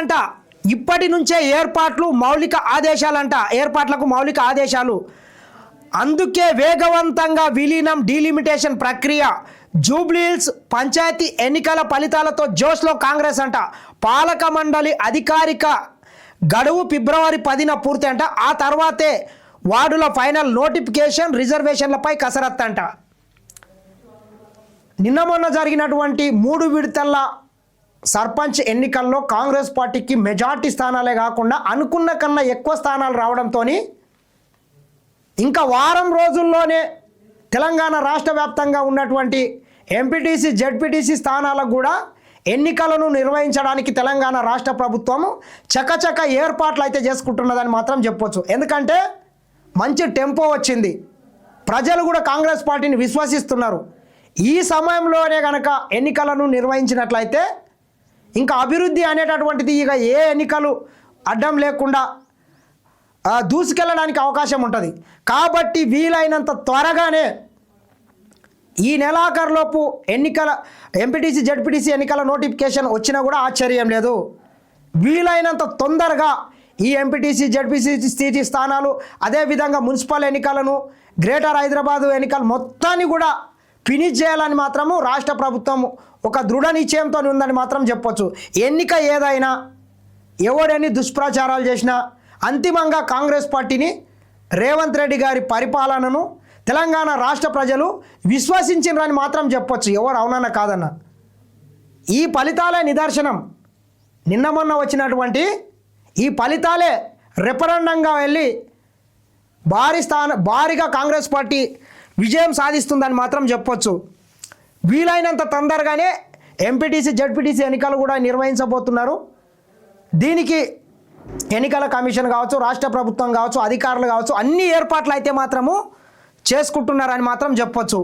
అంట. ఇప్పటి నుంచే ఏర్పాట్లు మౌలిక ఆదేశాలంట. ఏర్పాట్లకు మౌలిక ఆదేశాలు. అందుకే వేగవంతంగా విలీనం డీలిమిటేషన్ ప్రక్రియ. జూబ్లీహిల్స్ పంచాయతీ ఎన్నికల ఫలితాలతో జోష్లో కాంగ్రెస్ అంట. పాలక మండలి అధికారిక గడువు ఫిబ్రవరి పదిన పూర్తి అంట ఆ తర్వాతే వార్డుల ఫైనల్ నోటిఫికేషన్ రిజర్వేషన్లపై కసరత్తు అంట నిన్న మొన్న జరిగినటువంటి మూడు విడతల సర్పంచ్ ఎన్నికల్లో కాంగ్రెస్ పార్టీకి మెజార్టీ స్థానాలే కాకుండా అనుకున్న కన్నా ఎక్కువ స్థానాలు రావడంతో ఇంకా వారం రోజుల్లోనే తెలంగాణ రాష్ట్ర వ్యాప్తంగా ఉన్నటువంటి ఎంపీటీసీ జెడ్పీటీసీ స్థానాలకు కూడా ఎన్నికలను నిర్వహించడానికి తెలంగాణ రాష్ట్ర ప్రభుత్వం చకచక ఏర్పాట్లు అయితే చేసుకుంటున్నదని మాత్రం చెప్పొచ్చు. ఎందుకంటే మంచి టెంపో వచ్చింది. ప్రజలు కూడా కాంగ్రెస్ పార్టీని విశ్వసిస్తున్నారు. ఈ సమయంలోనే కనుక ఎన్నికలను నిర్వహించినట్లయితే ఇంకా అభివృద్ధి అనేటటువంటిది ఇక ఏ ఎన్నికలు అడ్డం లేకుండా దూసుకెళ్ళడానికి అవకాశం ఉంటుంది. కాబట్టి వీలైనంత త్వరగానే ఈ నెలాఖరులోపు ఎన్నికల ఎంపీటీసీ జడ్పీటీసీ ఎన్నికల నోటిఫికేషన్ వచ్చినా కూడా ఆశ్చర్యం లేదు. వీలైనంత తొందరగా ఈ ఎంపీటీసీ జడ్పీసీ స్థానాలు అదేవిధంగా మున్సిపల్ ఎన్నికలను గ్రేటర్ హైదరాబాదు ఎన్నికలు మొత్తాన్ని కూడా ఫినిష్ చేయాలని మాత్రము రాష్ట్ర ప్రభుత్వం ఒక దృఢ నిశ్చయంతో ఉందని మాత్రం చెప్పొచ్చు. ఎన్నిక ఏదైనా ఎవడని దుష్ప్రచారాలు చేసినా అంతిమంగా కాంగ్రెస్ పార్టీని రేవంత్ రెడ్డి గారి పరిపాలనను తెలంగాణ రాష్ట్ర ప్రజలు విశ్వసించినరని మాత్రం చెప్పొచ్చు. ఎవరు అవునన్న కాదన్న. ఈ ఫలితాలే నిదర్శనం. నిన్న మొన్న వచ్చినటువంటి ఈ ఫలితాలే రెఫరెండంగా వెళ్ళి భారీ స్థాన భారీగా కాంగ్రెస్ పార్టీ విజయం సాధిస్తుందని మాత్రం చెప్పొచ్చు. వీలైనంత తొందరగానే ఎంపీటీసీ జడ్పీటీసీ ఎన్నికలు కూడా నిర్వహించబోతున్నారు. దీనికి ఎన్నికల కమిషన్ కావచ్చు రాష్ట్ర ప్రభుత్వం కావచ్చు అధికారులు కావచ్చు అన్ని ఏర్పాట్లు అయితే మాత్రము చేసుకుంటున్నారని మాత్రం చెప్పొచ్చు.